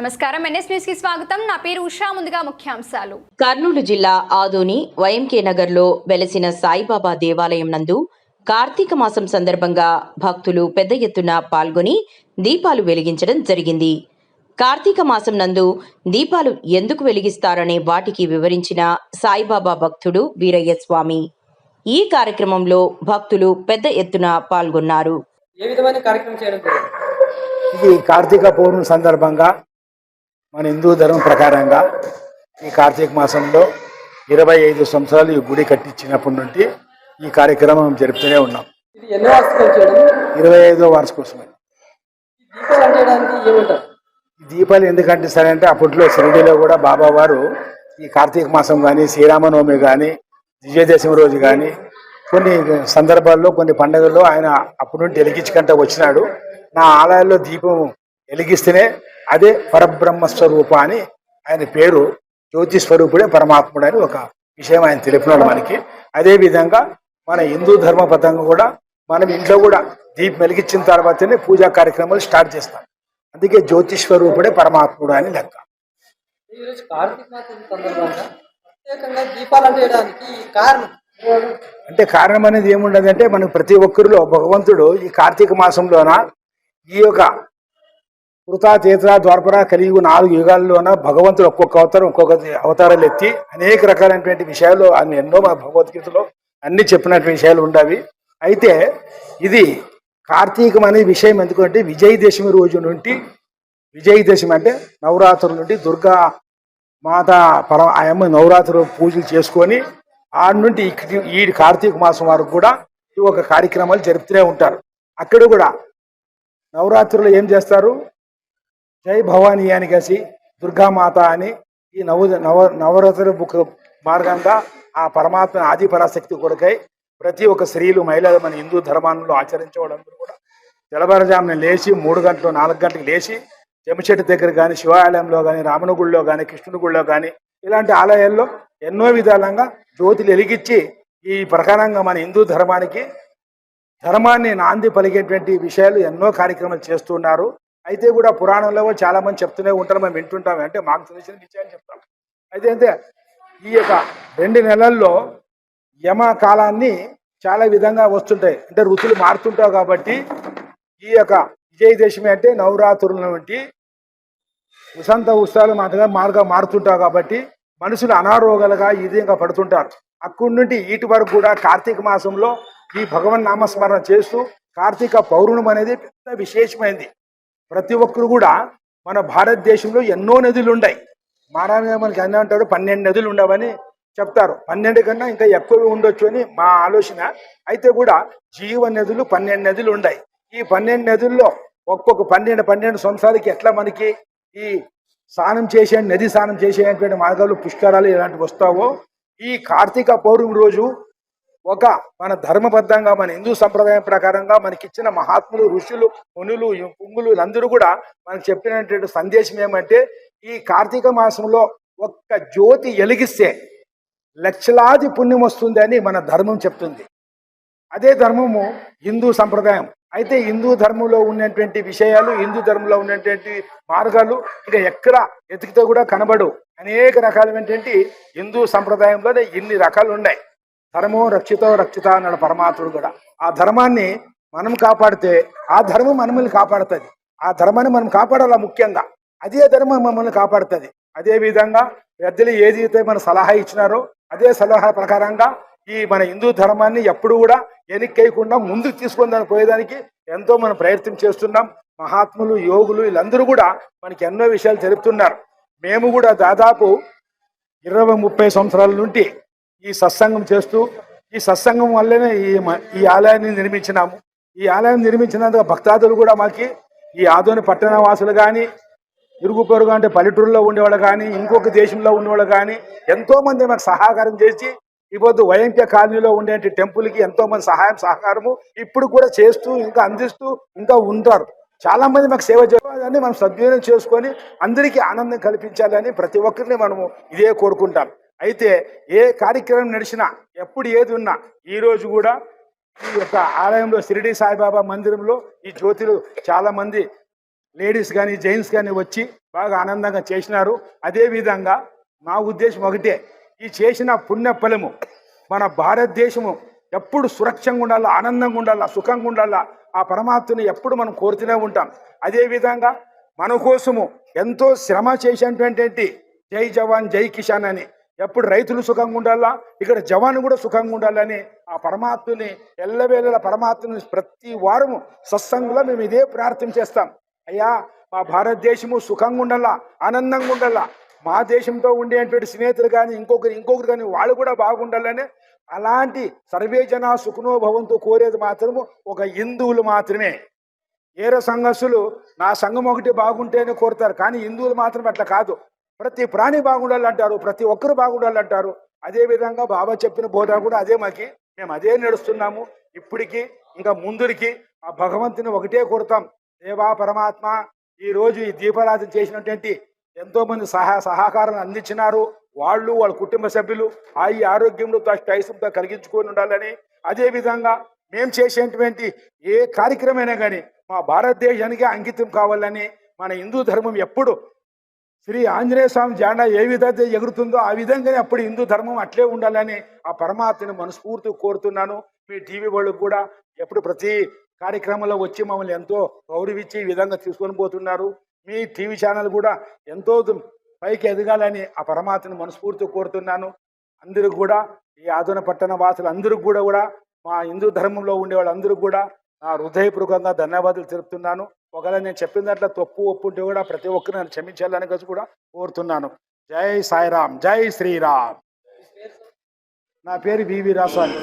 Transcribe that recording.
నమస్కారం. ఎన్ఎస్ న్యూస్కి స్వాగతం. నా పేరు ఉషా. ముందుగా ముఖ్యాంశాలు. కర్నూలు జిల్లా ఆదోని వైఎంకే నగర్లో వెలసిన సాయిబాబా దేవాలయం నందు కార్తీక మాసం సందర్భంగా భక్తులు పెద్ద ఎత్తున పాల్గొని దీపాలు వెలిగించడం జరిగింది. కార్తీక మాసం నందు దీపాలు ఎందుకు వెలిగిస్తారనే వాటికి వివరించిన సాయిబాబా భక్తుడు వీరయ్య స్వామి. ఈ కార్యక్రమంలో భక్తులు పెద్ద ఎత్తున పాల్గొన్నారు. ఏ విధమైన కార్యక్రమం చేయడం జరిగింది? ఇది కార్తీక పౌర్ణమి సందర్భంగా మన హిందూ ధర్మం ప్రకారంగా ఈ కార్తీక మాసంలో ఇరవై ఐదు సంవత్సరాలు ఈ గుడి కట్టించినప్పటి నుండి ఈ కార్యక్రమం జరుపుతూనే ఉన్నాం. ఇరవై ఐదో ఈ దీపాలు ఎందుకు అంటిస్తారంటే అప్పట్లో షిరిడీలో కూడా బాబా వారు ఈ కార్తీక మాసం కానీ శ్రీరామనవమి కానీ విజయదశమి రోజు కానీ కొన్ని సందర్భాల్లో కొన్ని పండుగల్లో ఆయన అప్పటి నుండి వెలిగించుకుంటూ వచ్చినాడు. నా ఆలయాల్లో దీపం వెలిగిస్తేనే అదే పరబ్రహ్మ స్వరూప అని ఆయన పేరు జ్యోతి స్వరూపుడే పరమాత్ముడు అని ఒక విషయం ఆయన తెలిపినాడు మనకి. అదే విధంగా మన హిందూ ధర్మబద్ధంగా కూడా మనం ఇంట్లో కూడా దీపం వెలిగించిన తర్వాతనే పూజా కార్యక్రమాలు స్టార్ట్ చేస్తాం. అందుకే జ్యోతి స్వరూపుడే పరమాత్ముడు అని లెక్క. అంటే కారణం అనేది ఏముండదంటే మనకు ప్రతి ఒక్కరిలో భగవంతుడు ఈ కార్తీక మాసంలోన ఈ యొక్క కృత తీర్థ ద్వారపర కలిగి నాలుగు యుగాల్లోన భగవంతుడు ఒక్కొక్క అవతారం ఒక్కొక్క అవతారాలు ఎత్తి అనేక రకాలైనటువంటి విషయాలు అన్ని ఎన్నో మన భగవద్గీతలో అన్ని చెప్పినటువంటి విషయాలు ఉండవి. అయితే ఇది కార్తీకం అనే విషయం ఎందుకంటే విజయదశమి రోజు నుండి విజయదశమి అంటే నవరాత్రుల నుండి దుర్గా మాత పర ఆయమ్మ నవరాత్రులు పూజలు చేసుకొని ఆడ నుండి ఇక్కడి- ఈ కార్తీక మాసం వరకు కూడా ఈ ఒక కార్యక్రమాలు జరుపుతూనే ఉంటారు. అక్కడ కూడా నవరాత్రులు ఏం చేస్తారు? జై భవానీ అని కలిసి దుర్గామాత అని ఈ నవ నవ నవరాత్రి బుక్ మార్గంగా ఆ పరమాత్మ ఆది పరాశక్తి కొరకై ప్రతి ఒక్క స్త్రీలు మహిళలు మన హిందూ ధర్మాల్లో ఆచరించేవాళ్ళందరూ కూడా తెల్లవారుజామున లేచి మూడు గంటలు నాలుగు గంటలకు లేచి జమచెట్టు దగ్గర కానీ శివాలయంలో కానీ రామన గుడిలో కానీ కృష్ణుని గుడిలో కానీ ఇలాంటి ఆలయాల్లో ఎన్నో విధాలంగా జ్యోతులు వెలిగించి ఈ ప్రకారంగా మన హిందూ ధర్మానికి ధర్మాన్ని నాంది పలిగేటువంటి విషయాలు ఎన్నో కార్యక్రమాలు చేస్తున్నారు అయితే కూడా పురాణంలో చాలా మంది చెప్తూనే ఉంటారు మేము వింటుంటాం. అంటే మాకు తెలిసిన విషయాన్ని చెప్తాం. అయితే అంటే ఈ యొక్క రెండు నెలల్లో యమ కాలాన్ని చాలా విధంగా వస్తుంటాయి. అంటే ఋతులు మారుతుంటావు కాబట్టి ఈ యొక్క విజయదశమి అంటే నవరాత్రుల వంటి వసంత ఉత్సవాలు మాటగా మార్గా మారుతుంటావు కాబట్టి మనుషులు అనారోగ్యాలుగా ఈ పడుతుంటారు. అక్కడి నుండి ఇటు వరకు కూడా కార్తీక మాసంలో ఈ భగవన్ నామస్మరణ చేస్తూ కార్తీక పౌర్ణమి అనేది పెద్ద విశేషమైంది. ప్రతి ఒక్కరు కూడా మన భారతదేశంలో ఎన్నో నదులు ఉన్నాయి మానవ మనకి అన్నీ అంటాడు పన్నెండు నదులు ఉండవని చెప్తారు. పన్నెండు కన్నా ఇంకా ఎక్కువ ఉండొచ్చు అని మా ఆలోచన. అయితే కూడా జీవ నదులు పన్నెండు నదులు ఉన్నాయి ఈ పన్నెండు నదుల్లో ఒక్కొక్క పన్నెండు పన్నెండు సంవత్సరాలకి ఎట్లా మనకి ఈ స్నానం చేసే నది స్నానం చేసేటువంటి మార్గాలు పుష్కరాలు ఇలాంటివి వస్తావో ఈ కార్తీక పౌర్ణమి రోజు ఒక మన ధర్మబద్ధంగా మన హిందూ సంప్రదాయం ప్రకారంగా మనకిచ్చిన మహాత్ములు ఋషులు మునులు పుంగులు అందరూ కూడా మనకు చెప్పినటువంటి సందేశం ఏమంటే ఈ కార్తీక మాసంలో ఒక్క జ్యోతి ఎలిగిస్తే లక్షలాది పుణ్యం వస్తుంది అని మన ధర్మం చెప్తుంది. అదే ధర్మము హిందూ సంప్రదాయం. అయితే హిందూ ధర్మంలో ఉన్నటువంటి విషయాలు హిందూ ధర్మంలో ఉన్నటువంటి మార్గాలు ఇక ఎక్కడ ఎతికితే కూడా కనబడు అనేక రకాలైనటువంటి హిందూ సంప్రదాయంలోనే ఇన్ని రకాలు ఉన్నాయి ధర్మం రక్షితో రక్షిత అన్నాడు పరమాత్ముడు కూడా. ఆ ధర్మాన్ని మనం కాపాడితే ఆ ధర్మం మనల్ని కాపాడుతుంది. ఆ ధర్మాన్ని మనం కాపాడాలా ముఖ్యంగా? అదే ధర్మం మమ్మల్ని కాపాడుతుంది. అదే విధంగా పెద్దలు ఏది అయితే మన సలహా ఇచ్చినారో అదే సలహా ప్రకారంగా ఈ మన హిందూ ధర్మాన్ని ఎప్పుడు కూడా వెనక్కేయకుండా ముందుకు తీసుకొని పోయేదానికి ఎంతో మనం ప్రయత్నం చేస్తున్నాం. మహాత్ములు యోగులు వీళ్ళందరూ కూడా మనకి ఎన్నో విషయాలు తెలుపుతున్నారు. మేము కూడా దాదాపు ఇరవై ముప్పై సంవత్సరాల నుండి ఈ సత్సంగం చేస్తూ ఈ సత్సంగం వల్లనే ఈ ఈ ఆలయాన్ని నిర్మించినాము. ఈ ఆలయం నిర్మించినందుకు భక్తాదులు కూడా మాకి ఈ ఆదోని పట్టణ వాసులు కానీ ఇరుగు పొరుగు అంటే పల్లెటూరులో ఉండేవాళ్ళు కానీ ఇంకొక దేశంలో ఉండేవాళ్ళు కానీ ఎంతోమంది మాకు సహకారం చేసి ఇప్పుడు వైఎంకే కాలనీలో ఉండే టెంపుల్కి ఎంతో మంది సహాయం సహకారము ఇప్పుడు కూడా చేస్తూ ఇంకా అందిస్తూ ఇంకా ఉంటారు. చాలామంది మాకు సేవ చేయాలని మనం సద్వినియోగం చేసుకొని అందరికీ ఆనందం కల్పించాలని ప్రతి ఒక్కరిని మనము ఇదే కోరుకుంటాం. అయితే ఏ కార్యక్రమం నడిచినా ఎప్పుడు ఏది ఉన్నా ఈరోజు కూడా ఈ యొక్క ఆలయంలో షిరిడి సాయిబాబా మందిరంలో ఈ జ్యోతులు చాలామంది లేడీస్ కానీ జెంట్స్ కానీ వచ్చి బాగా ఆనందంగా చేసినారు. అదేవిధంగా నా ఉద్దేశం ఒకటే ఈ చేసిన పుణ్యఫలము మన భారతదేశము ఎప్పుడు సురక్షంగా ఉండాలా ఆనందంగా ఉండాలా సుఖంగా ఉండాలా ఆ పరమాత్మని ఎప్పుడు మనం కోరుతూనే ఉంటాం. అదేవిధంగా మన కోసము ఎంతో శ్రమ చేసినటువంటి జై జవాన్ జై కిషాన్ అని ఎప్పుడు రైతులు సుఖంగా ఉండాలా? ఇక్కడ జవాన్ కూడా సుఖంగా ఉండాలని ఆ పరమాత్మని ఎల్లవేళల పరమాత్మని ప్రతి వారము సత్సంగులో మేము ఇదే ప్రార్థన చేస్తాం. అయ్యా మా భారతదేశము సుఖంగా ఉండాలా? ఆనందంగా ఉండాలా? మా దేశంతో ఉండేటువంటి స్నేహితులు కానీ ఇంకొకరు ఇంకొకరు కానీ వాళ్ళు కూడా బాగుండాలని అలాంటి సర్వే జన సుఖనోభవంతో కోరేది మాత్రము ఒక హిందువులు మాత్రమే. ఏర సంఘస్సులు నా సంఘం ఒకటి బాగుంటేనే కోరుతారు. కానీ హిందువులు మాత్రం అట్లా కాదు. ప్రతి ప్రాణి బాగుండాలంటారు ప్రతి ఒక్కరు బాగుండాలంటారు అదే విధంగా బాబా చెప్పిన బోధ కూడా అదే మాకి. మేము అదే నడుస్తున్నాము. ఇప్పటికీ ఇంకా ముందురికి ఆ భగవంతుని ఒకటే కొడతాం దేవా పరమాత్మ ఈ రోజు ఈ దీపారాధన చేసినటువంటి ఎంతోమంది సహా సహకారం అందించినారు. వాళ్ళు వాళ్ళ కుటుంబ సభ్యులు ఆయి ఆరోగ్యంలో టైసంతో కలిగించుకొని ఉండాలని. అదేవిధంగా మేము చేసేటువంటి ఏ కార్యక్రమైనా కానీ మా భారతదేశానికి అంకితం కావాలని మన హిందూ ధర్మం ఎప్పుడు శ్రీ ఆంజనేయ స్వామి జాండా ఏ విధంగా ఎగురుతుందో ఆ విధంగానే అప్పుడు హిందూ ధర్మం అట్లే ఉండాలని ఆ పరమాత్మని మనస్ఫూర్తి కోరుతున్నాను. మీ టీవీ వాళ్ళకు కూడా ఎప్పుడు ప్రతి కార్యక్రమంలో వచ్చి మమ్మల్ని ఎంతో గౌరవించి ఈ విధంగా తీసుకొని పోతున్నారు. మీ టీవీ ఛానల్ కూడా ఎంతో పైకి ఎదగాలని ఆ పరమాత్మని మనస్ఫూర్తి కోరుతున్నాను. అందరూ కూడా ఈ ఆధున పట్టణ వాసులు అందరూ కూడా కూడా మా హిందూ ధర్మంలో ఉండే వాళ్ళందరూ కూడా నా హృదయపూర్వకంగా ధన్యవాదాలు తెలుపుతున్నాను. ఒకవేళ నేను చెప్పిన దాంట్లో తప్పు ఒప్పు ఉంటే కూడా ప్రతి ఒక్కరు నన్ను క్షమించాలని కలిసి కూడా కోరుతున్నాను. జై సాయిరామ్ జై శ్రీరామ్. నా పేరు వివి రాసాని.